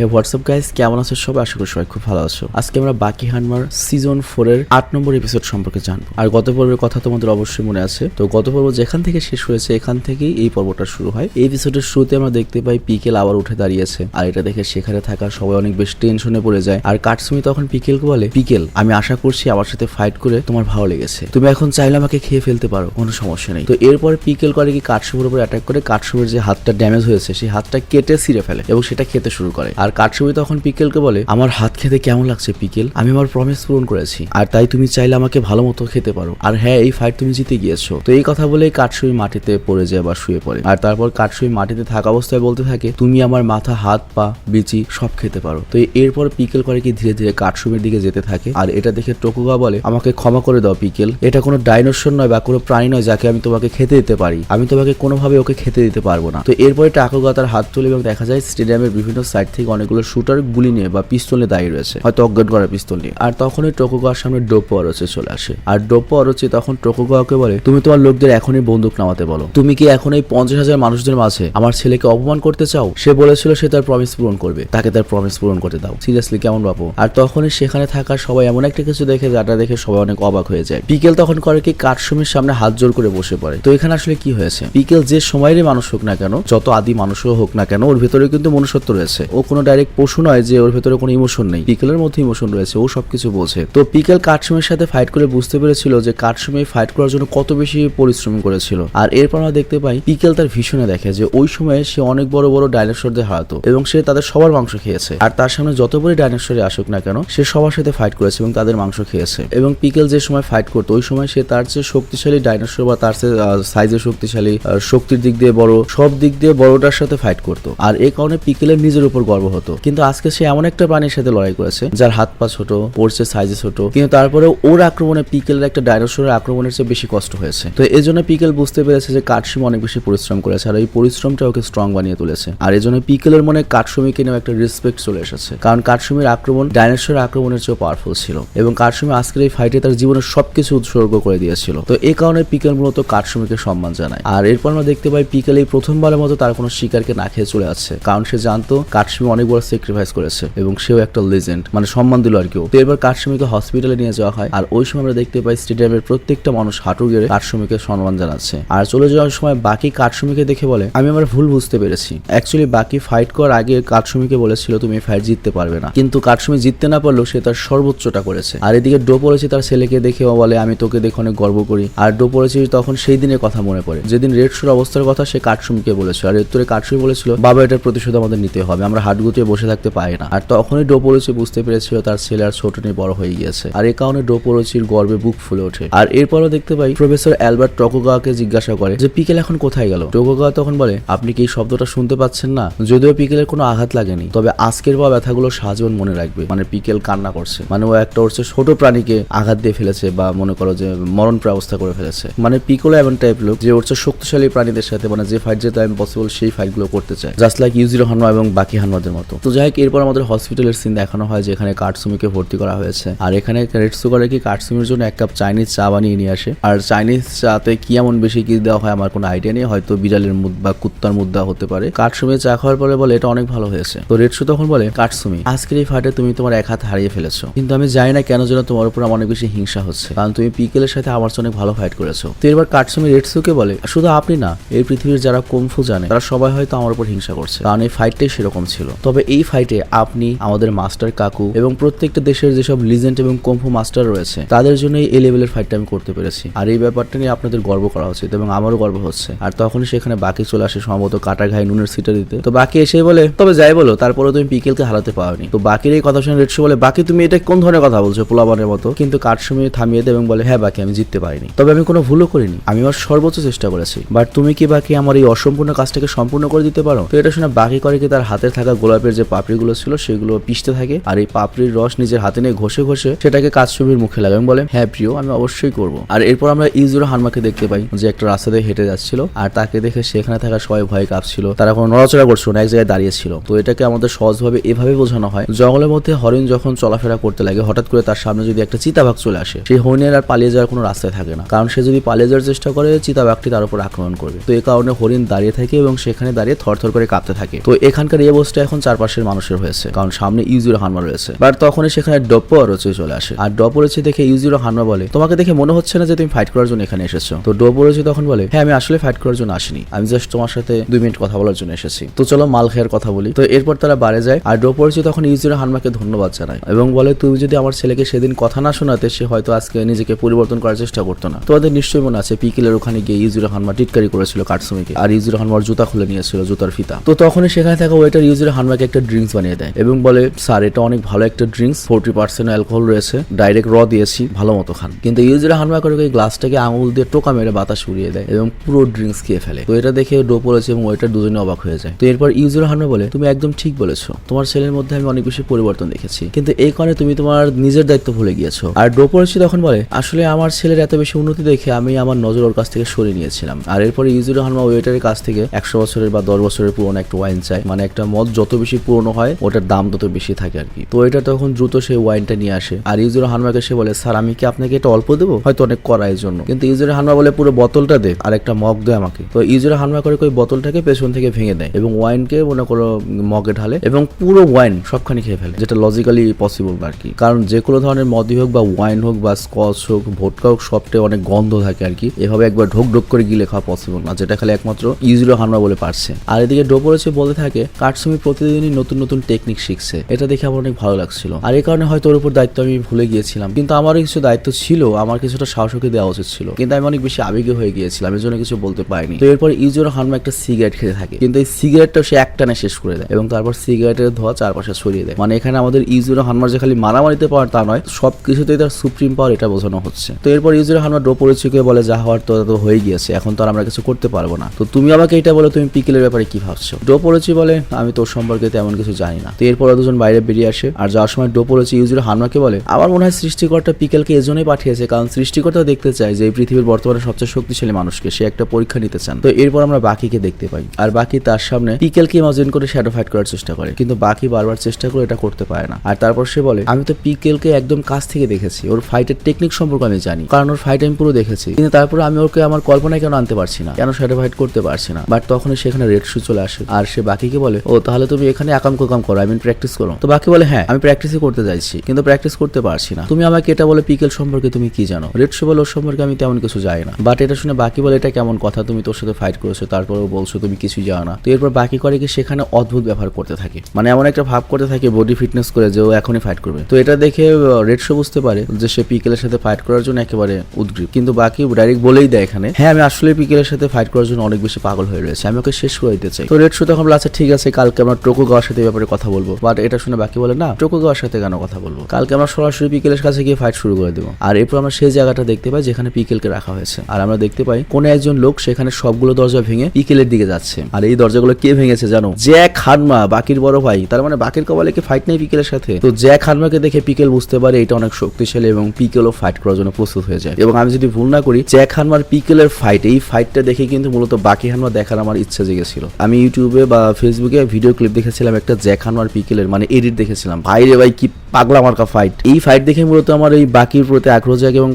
হে WhatsApp guys কেমন আছো সবাই? আশা করি সবাই খুব ভালো আছো। আজকে আমরা বাকি হানমার সিজন ফোর এর আট নম্বর এপিসোড সম্পর্কে জানব। আর গত পর্বের কথা তোমাদের অবশ্যই মনে আছে। তো গত পর্ব যেখান থেকে শেষ হয়েছে, এখান থেকেই এই পর্বটা শুরু হয়। এই এপিসোডের শুরুতে আমরা দেখতে পাই পিকেল আবার উঠে দাঁড়িয়েছে। আর এটা দেখে সেখানে থাকা সবাই অনেক বেশ টেনশনে পড়ে যায়। আর কাটসুমি তখন পিকেলকে বলে পিকেল আমি আশা করছি আমার সাথে ফাইট করে তোমার ভালো লেগেছে। তুমি এখন চাইলে আমাকে খেয়ে ফেলতে পারো, কোনো সমস্যা নেই। তো এরপর পিকেল করে কি কাটসুমির উপর অ্যাটাক করে? কাটসুমির যে হাতটা ড্যামেজ হয়েছে, সেই হাতটা কেটে ছিঁড়ে ফেলে এবং সেটা খেতে শুরু করে। আর কাটসুমি তখন পিকেলকে বলে, আমার হাত খেতে কেমন লাগছে পিকেল? আমি আমার প্রমিস পূরণ করেছি। আর তাই তুমি চাইলে আমাকে ভালো মতো খেতে পারো। আর হ্যাঁ এই ফাইট তুমি জিতে গিয়েছো। তো এই কথা বলে কাটসুমি মাটিতে পড়ে যায় বা শুয়ে পড়ে। আর তারপর কাটসুমি মাটিতে থাকা অবস্থায় বলতে থাকে, তুমি আমার মাথা, হাত, পা, বিচি সব খেতে পারো। তো এরপর পিকেল করে কি ধীরে ধীরে কাটসুমির দিকে যেতে থাকে। আর এটা দেখে টোকুগা বলে, আমাকে ক্ষমা করে দাও পিকেল। এটা কোনো ডাইনোসর নয় বা কোনো প্রাণী নয় যাকে আমি তোমাকে খেতে দিতে পারি। আমি তোমাকে কোনোভাবে ওকে খেতে দিতে পারব না। তো এরপরে টাকুগা তার হাত তুলে এবং দেখা যায় স্টেডিয়ামের বিভিন্ন সাইড থেকে অনেকগুলো শুটার গুলি নিয়ে বা পিস্তল নিয়ে দাঁড়িয়ে রয়েছে। হয়তো অজ্ঞান করা পিস্তল নিয়ে। আর তখনই টোকুগার সামনে ডোপো অরচে চলে আসে। আর ডোপো অরচে তখন টোকুগাকে বলে, তুমি তোমার লোকদের এখনই বন্দুক নামাতে বলো। তুমি কি এখন এই পঞ্চাশ হাজার মানুষদের মাঝে আমার ছেলেকে অপমান করতে চাও? সে বলেছিল সে তার প্রমিস পূরণ করবে। তাকে তার প্রমিস পূরণ করতে দাও। সিরিয়াসলি কেমন বাবু আর তখনই সেখানে থাকা সবাই এমন একটা কিছু দেখে, যাটা দেখে সবাই অনেক অবাক হয়ে যায়। পিকেল তখন করে কি কাঠসুমির সামনে হাত জোর করে বসে পড়ে। তো এখানে আসলে কি হয়েছে? পিকেল যে সময়েরই মানুষ হোক না কেন, যত আদি মানুষও হোক না কেন, ওর ভেতরে কিন্তু মনুষ্যত্ব রয়েছে। ও কোনো ডাইরেক্ট পশু নয় যে ওর ভেতরে কোনো ইমোশন নেই। পিকেলের মধ্যে ইমোশন রয়েছে, ও সবকিছু বোঝে তো পিকেল কাঠসুমির সাথে ফাইট করে বুঝতে পেরেছিল যে কাঠসুমি ফাইট করার জন্য কত বেশি পরিশ্রম করেছিল। আর এরপর আমরা দেখতে পাই পিকেল তার ভীষণে দেখে যে ওই সময়ে সে অনেক বড় বড় ডাইনোসরদের হারাতো এবং সে তাদের সবার মাংস খেয়েছে। আর তার সামনে যত বড় ডাইনোসরে আসুক না কেন, সে সবার সাথে ফাইট করেছে এবং তাদের মাংস খেয়েছে। এবং পিকেল যে সময় ফাইট করতো, ওই সময় সে তার চেয়ে শক্তিশালী ডাইনোসর বা তার চেয়ে সাইজে শক্তিশালী শক্তির দিক দিয়ে বড়, সব দিক দিয়ে বড়টার সাথে ফাইট করতো। আর এ কারণে পিকেলের নিজের উপর গর্ব হতো। কিন্তু আজকে সে এমন একটা প্রাণীর সাথে লড়াই করেছে, যার হাত পা ছোট পড়ছে সাইজে ছোট। কিন্তু তারপরে ওর আক্রমণে পিকেলের একটা ডাইনোসরের আক্রমণের চেয়ে বেশি কষ্ট হয়েছে। তো এই জন্য পিকেল বুঝতে পেরেছে যে কাঠসিম অনেক বেশি পরিশ্রম করেছে আর এই পরিশ্রমটা ওকে স্ট্রং বানিয়ে তুলেছে। আর এই জন্য পিকেলের মনে কাঠসুমিকে নিয়েও একটা রেসপেক্ট চলে এসেছে। কারণ কাঠসুমির আক্রমণ ডাইনোসরের আক্রমণের চেয়েও পাওয়ারফুল ছিল এবং কাঠসুমি আজকের এই ফাইটে তার জীবনের সবকিছু উৎসর্গ করে দিয়েছিল। তো এই কারণে পিকেল মূলত কাঠসুমিকে সম্মান জানায়। আর এরপর আমরা দেখতে পাই পিকেল এই প্রথমবারের মতো তার কোনো শিকারকে না খেয়ে চলে আসছে। কারণ সে জানতো কাঠসুমি অনেক বড় স্যাক্রিফাইস করেছে এবং সেও একটা লেজেন্ড মানে সম্মান দিল আর কেউ তো এরপর কাঠসুমিকে হসপিটালে নিয়ে যাওয়া হয় আর ওই সময় আমরা দেখতে পাই স্টেডিয়ামের প্রত্যেকটা মানুষ হাঁটু গেড়ে কাঠসুমিকে সম্মান জানাচ্ছে। আর চলে যাওয়ার সময় বাকি কাঠসুমিকে দেখে বলে, আমি আমার ভুল বুঝতে পেরেছি। অ্যাকচুয়ালি বাকি ফাইট করার আগে কাঠসুমিকে বলেছিল তুমি এই ফাইট জিততে পারবে না। কিন্তু কাঠসুমি জিততে না পারলেও সে তার সর্বোচ্চটা করেছে। আর এদিকে ডো পড়েছে তার ছেলেকে দেখে বলে, আমি তোকে দেখে অনেক গর্ব করি। আর ডো পড়েছি তখন সেই দিনের কথা মনে পড়ে। যেদিন রেড শোর অবস্থার কথা সে কাঠসুমিকে বলেছিল। আর উত্তরে কাঠসুমি বলেছিল, বাবা, এটার প্রতিশোধ আমাদের নিতে হবে। আমরা হাট গুটিয়ে বসে থাকতে পারি না। আর তখনই ডো পড়েছে বুঝতে পেরেছিল তার ছেলে আর ছোট নিয়ে বড় হয়ে গিয়েছে। আর এ কারণে ডো পড়েছির গর্বে বুক ফুলে ওঠে। আর এরপরও দেখতে পাই প্রফেসর অ্যালবার্ট টকোগাকে জিজ্ঞাসা করে যে, পিকেল এখন কোথায় গেল? টকোগা তখন বলে, আপনি কি এই শব্দটা শুনতে পাচ্ছেন না? যদিও পিকেলের কোনো আঘাত লাগেনি, তবে আজকের বা ব্যথাগুলো সারাজীবন মনে রাখবে। মানে পিকেল কান্না করছে। মানে ও একটা হচ্ছে ছোট প্রাণীকে আঘাত দিয়ে ফেলেছে বা মনে করো যে মরণ অবস্থা করে ফেলেছে। মানে পিকোলো এমন টাইপ লোক যে হচ্ছে শক্তিশালী প্রাণীদের সাথে মানে যে ফাইট যেতে আমি পসিবল সেই ফাইটগুলো করতে চাই জাস্ট লাইক ইউজিরো হানমা এবং বাকি হানমাদের মতো। তো যাই হোক, এরপর আমাদের হসপিটালের সিন দেখানো হয়, যেখানে কাটসুমিকে ভর্তি করা হয়েছে। আর এখানে রেড সুগারে কি কাটসুমির জন্য এক কাপ চাইনিজ চা বানিয়ে নিয়ে আসে? আর চাইনিজ চাতে কি এমন বেশি কি দেওয়া হয়, আমার কোনো আইডিয়া নেই। হয়তো বিড়ালের মুদ বা কুত্তার মুদ দেওয়া হতে পারে। কাটসুমি চা খাওয়ার পরে বলে, এটা অনেক ভালো হয়েছে। তো রেডসু তখন বলে কাটসুমি আজকের এই ফাইটে তুমি তোমার এক হাত হারিয়ে ফেলেছো। কিন্তু আমি জানি না কেন যেন তোমার উপর অনেক বেশি হিংসা হচ্ছে। কারণ তুমি পিকেলের সাথে আমার অনেক ভালো ফাইট করেছ। তো এবার কাটসুমি রেডসুকে বলে, শুধু আপনি না, এই পৃথিবীর যারা কুমফু জানে, তারা সবাই হয়তো আমার উপর হিংসা করছে। কারণ এই ফাইটটাই সেরকম ছিল। তবে এই ফাইটে আপনি, আমাদের মাস্টার কাকু এবং প্রত্যেকটা দেশের যেসব লিজেন্ড এবং কুমফু মাস্টার রয়েছে, তাদের জন্য এই লেভেলের ফাইটটা আমি করতে পেরেছি। আর এই ব্যাপারটা নিয়ে আপনাদের গর্ব করা উচিত এবং আমারও গর্ব হচ্ছে। আর তখনই সেখানে বাকি চলে আসে সম্ভবত কাটা ঘাই নুনের সিটে দিতে। তো বাকি এসে বলে, তবে যাই বলো তারপরে তুমি পিকেলকে হারাতে পারোনি। তো বাকির এই কথা শুনে রেডশো বলে, বাকি তুমি এটা কোন ধরনের কথা বলছো? পোলাবানের মতো। কিন্তু কাঠসুমি থামিয়ে দেয় এবং বলে হ্যাঁ বাকি আমি জিততে পারিনি। তবে আমি কোনো ভুলও করিনি। আমি আমার সর্বোচ্চ চেষ্টা করেছি। বাট তুমি কি বাকি আমার এই অসম্পূর্ণ কাজটাকে সম্পূর্ণ করে দিতে পারো? তো এটা শুনে বাকি করে কি তার হাতে থাকা গোলাপের যে পাপড়িগুলো ছিল সেগুলো পিষতে থাকে। আর এই পাপড়ির রস নিজের হাতে নিয়ে ঘষে ঘষে সেটাকে কাজসুমির মুখে লাগে। এবং বলে হ্যাঁ প্রিয়, আমি অবশ্যই করব। আর এরপর আমরা ইউজুরো হানমাকে দেখতে পাই, যে একটা রাস্তা দিয়ে হেঁটে যাচ্ছিল। আর তাকে দেখে সেখানে থাকা সবাই ভয় কাঁপছিল। তারা কোনো নড়াচড়া করছিল না, এক জায়গায় দাঁড়িয়ে ছিল। তো এটাকে আমাদের সহজভাবে এভাবে বোঝানো হয়, জঙ্গলের মধ্যে হরিণ যখন চলাফেরা করতে লাগে, হঠাৎ করে তার সামনে যদি একটা চিতাবাঘ চলে আসে, সেই হরিণের আর পালিয়ে যাওয়ার কোনো রাস্তায় থাকে না। কারণ সে যদি পালিয়ে যাওয়ার চেষ্টা করে, চিতাবাঘটি তার উপর আক্রমণ করবে। তো এই কারণে হরিণ দাঁড়িয়ে থাকে এবং সেখানে দাঁড়িয়ে থরথর করে কাঁপতে থাকে। তো এখানকার এই অবস্থা এখন চারপাশের মানুষের হয়েছে। কারণ সামনে ইউজিরো হানমা রয়েছে। বাট তখনই সেখানে ডপ্পো অরচি চলে আসে। আর ডপ্পো অরচি দেখে ইউজিরো হানমা বলে, তোমাকে দেখে মনে হচ্ছে না যে তুমি ফাইট করার জন্য এখানে এসেছ? তো ডপ্পো অরচি তখন বলে হ্যাঁ আমি আসলে ফাইট করার জন্য আসিনি। আমি জাস্ট তোমার সাথে দুই মিনিট কথা বলার জন্য এসেছি। তো চলো মাল খেয়ার কথা বলি। তো এরপর তারা বাড়ে যায়, আর ডপ্পো অরচি তখন ইউজিরো হানমাকে ধন্যবাদ জানায় এবং বলে, তুমি যদি আমার ছেলেকে সেদিন কথা না শোনাতে, সে হয়তো আজকে নিজেকে পরিবর্তন করার চেষ্টা করতো না। তোমাদের নিশ্চয়ই মনে আছে, পিকিলের ওখানে গিয়ে ইউজিরো হানমা টিটকারি করেছিল কাটসুমিকে। আর ইউজিরো হানমার জুতা খুলে নিয়েছিল, জুতার ফিতা। তো তখনই সেখানে থাকা ওয়েটার ইউজিরো হানমাকে একটা ড্রিঙ্কস বানিয়ে দেয়। এবং বলে, স্যার, এটা অনেক ভালো একটা ড্রিঙ্কস ফোরটি পার্সেন্ট অ্যালকোহল রয়েছে ডাইরেক্ট র দিয়েছি, ভালো মতো খান। কিন্তু ইউজিরো হানমা করে ওই গ্লাসটাকে আঙুল দিয়ে টোকা মেরে বাতাস উড়িয়ে দেয় এবং পুরো ড্রিঙ্কস খেয়ে ফেলে। তো এটা দেখে ডো পড়েছে এবং ওয়েটার দুজনে অবাক হয়ে যায়। তো এরপর ইউজিরো হানমা বলে, তুমি একদম ঠিক বলেছ। তোমার ছেলের মধ্যে আমি অনেক বেশি পরিবর্তন দেখেছি। কিন্তু এই কারণে তুমি তোমার নিজের দায়িত্ব ভুলে গিয়েছো। আর ডো পড়েছি তখন বলে, আসলে আমার ছেলের এত বেশি উন্নতি দেখে আমি আমার নজর ওর কাছ থেকে সরিয়ে নিয়েছিলাম। আর এরপর ইউজিরো হানমা ওয়েটারের কাছ থেকে একশো বছরের বা দশ বছরের পুরনো একটা ওয়াইন চাই মানে একটা মদ যত বেশি পুরনো হয়, ওটার দাম তত বেশি থাকে আর কি। তো এটা তখন দ্রুত সেই ওয়াইনটা নিয়ে আসে। আর ইউজিরো হানমাকে সে বলে, স্যার, আমি কি আপনাকে এটা অল্প দেবো? হয়তো অনেক করা এর জন্য। কিন্তু ইউজিরো হানমা বলে, পুরো বোতলটা দে, আর একটা মগ দে আমাকে। তো ইউজিরো হানমা করে ওই বোতলটাকে পেছন থেকে ভেঙে দেয় এবং ওয়াইনকে মনে করো মগে ঢালে এবং পুরো ওয়াইন সবখানি খেয়ে ফেলে, যেটা লজিক্যালি পসিবল আর কি। কারণ যে কোনো ধরনের মদই হোক বা ওয়াইন হোক বা স্কচ হোক ভোটকা হোক সবটাই অনেক গন্ধ থাকে আর কি। এভাবে একবার ঢোক ঢোক করে গিলে খাওয়া পসিবল না, যেটা খালি একমাত্র ইউজিরো হানমা বলে পারছে। আর এদিকে ডোপরেছে বলতে থাকে কাটসুমি প্রতিদিনই নতুন নতুন টেকনিক শিখছে। এটা দেখে আমার অনেক ভালো লাগছিল। আর এই কারণে হয়তো ওর উপর দায়িত্ব আমি ভুলে গিয়েছিলাম। কিন্তু আমারও কিছু দায়িত্ব ছিল, আমার কিছুটা সাহসকে দেওয়া উচিত ছিল। কিন্তু আমি অনেক বেশি আবেগে হয়ে গিয়েছিলাম এর জন্য কিছু বলতে পারিনি। তো এরপর ইউজিরো হানমা একটা সিগারেট খেতে থাকে। কিন্তু এই সিগারেটটা সে একটানে শেষ করে দেয় এবং তারপর সিগারেটের ধোয়া চারপাশে ছড়িয়ে দেয়। মানে এখানে আমাদের ইউজিরো হানমার যে খালি মারামারিতে পাওয়ার তা নয় সব কিছুতেই তার সুপ্রিম পাওয়ার এটা বোঝানো হচ্ছে। তো এরপর ইউজিরো হানমা ডো পরিচয়কে বলে, যা হওয়ার তো তো হয়ে গিয়েছে, এখন তো আর আমরা কিছু করতে পারব না। তো তুমি আমাকে এটা বলো, তুমি পিকেলের ব্যাপারে কি ভাবছ? ডো পড়েছি বলে, আমি তোর সম্পর্কে তেমন কিছু জানি না। তো এরপর দুজন বাইরে বেরিয়ে আসে। আর যাওয়ার সময় ডো পড়েছি ইউজিরো হানমাকে বলে, আমার মনে হয় সৃষ্টিকর্তা পিকেলকে এজন্যই পাঠিয়েছে, কারণ সৃষ্টিকর্তা দেখতে চায় যে এই পৃথিবীর বর্তমানে সবচেয়ে শক্তিশালী মানুষকে। সে একটা পরীক্ষা নিতে চান। তো এরপর আমরা বাকিকে দেখতে পাই। আর বাকি তার সামনে পিকেলকে ইমাজিন করে শ্যাডো ফাইট করার চেষ্টা করে। কিন্তু বাকি বারবার চেষ্টা করে এটা করতে পারে না। আর তারপর সে বলে, আমি তো পিকেলকে একদম কাছ থেকে দেখেছি। ওর ফাইটের টেকনিক সম্পর্কে আমি জানি। কারণ ওর ফাইট আমি পুরো দেখেছি। কিন্তু তারপরে আমি ওকে আমার কল্পনায় কেন আনতে পারছি না? কেন শ্যাডো ফাইট করতে পারছি না? বাট তখনই সেখানে রেড শু চলে আসে। আর সে বাকিকে বলে, ও, তাহলে তুমি এখানে একাম কোকাম করো আই মিন প্র্যাকটিস করো। তো বাকি বলে হ্যাঁ আমি প্র্যাকটিসই করতে চাইছি কিন্তু প্র্যাকটিস করতে পারছি না। তুমি আমাকে এটা বলে, পিকেল সম্পর্কে তুমি কি জানো? রেড শু বলে, ওর সম্পর্কে আমি তেমন কিছু জানি না। বাট এটা শুনে বাকি বলে, এটা কেমন কথা? তুমি তোর সাথে ফাইট করেছ, তারপরেও বলছো তুমি কিছুই জানো না। তো এরপর বাকি করে কি সেখানে অদ্ভুত ব্যবহার করতে থাকে। মানে এমন একটা ভাব করতে থাকে বডি ফিটনেস করে যে ও এখনই ফাইট করবে। তো এটা দেখে রেড শো বুঝতে পারে যে সে পিকেলের সাথে ফাইট করার জন্য একেবারে উদ্গ্রীব। কিন্তু বাকি ডাইরেক্ট বলেই দেয় এখানে হ্যাঁ আমি আসলে পিকেলের সাথে ফাইট করার জন্য অনেক বেশি পাগল হয়ে রয়েছে, আমি ওকে শেষ করে দিতে চাই। তো রেড শো তখন বলে আচ্ছা ঠিক আছে, কালকে আমরা টোকো গাওয়ার সাথে ব্যাপারে কথা বলব। বাট এটা শুনে বাকি বলে, না টোকো গাওয়ার সাথে কেন কথা বলব? কালকে আমরা সরাসরি পিকেলের কাছে গিয়ে ফাইট শুরু করে দেবো। আর এরপর আমরা সেই জায়গাটা দেখতে পাই যেখানে পিকেলকে রাখা হয়েছে। আর আমরা দেখতে পাই কোন একজন লোক সেখানে সবগুলো দরজা ভেঙে পিকেলের দিকে যাচ্ছে। আর এই দরজাগুলো কে ভেঙেছে জানো? জ্যাক হানমা বাকির বড় ভাই। তার মানে বাকির কপালে কি ফাইট নেই পিকেলের সাথে? তো জ্যাক হানমাকে দেখে পিকেল বুঝতে পারে এটা অনেক শক্তিশালী এবং পিকেলও ফাইট করার জন্য প্রস্তুত হয়ে যায়। এবং আমি যদি ভুল না করি, জ্যাক হানমার পিকেলের ফাইট এই ফাইটটা দেখে কিন্তু মূলত বাকি হানমা দেখার আমার ইচ্ছা জেগেছিল। আমি ইউটিউবে বা ফেসবুকে ভিডিও ক্লিপ দেখেছিলাম একটা জ্যাক হানমার পিকেলের মানে এডিট দেখেছিলাম। ভাই রে ভাই, কি পাগলা মার্কা ফাইট এই ফাইট দেখে মূলত আমার এই বাকির প্রতি আগ্রহ জাগে এবং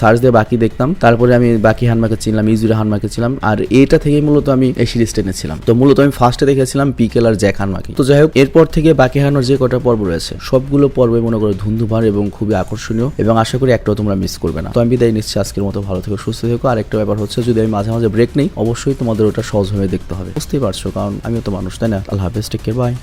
সার্চ দিয়ে বাকি দেখতাম। তারপরে আমি বাকি হানমাকে চিনলাম, ইজুরে হানমাকে ছিলাম। আর এটা থেকেই মূলত আমি এই সিরিজ টেনেছিলাম তো মূলত আমি ফার্স্টে দেখেছিলাম পিকেল আর জ্যাক হানমাকে। তো যাই হোক, এরপর থেকে বাকি হানোর যে কটা পর্ব রয়েছে, সবগুলো পর্বে মনে করো ধুন্ধুভার এবং খুবই আকর্ষণীয়। এবং আশা করি একটাও তোমরা মিস করবে না। তো আমি বিদায় নিচ্ছি আজকের মতো। ভালো থেকে, সুস্থ থেকো। আর একটা ব্যাপার হচ্ছে, যদি আমি মাঝে মাঝে ব্রেক নেই, অবশ্যই তোমাদের ওটা সহজভাবে দেখতে হবে। বুঝতেই পারছ, কারণ আমিও তো মানুষ, তাই না? আল্লাহ হাফেজ টেক bye.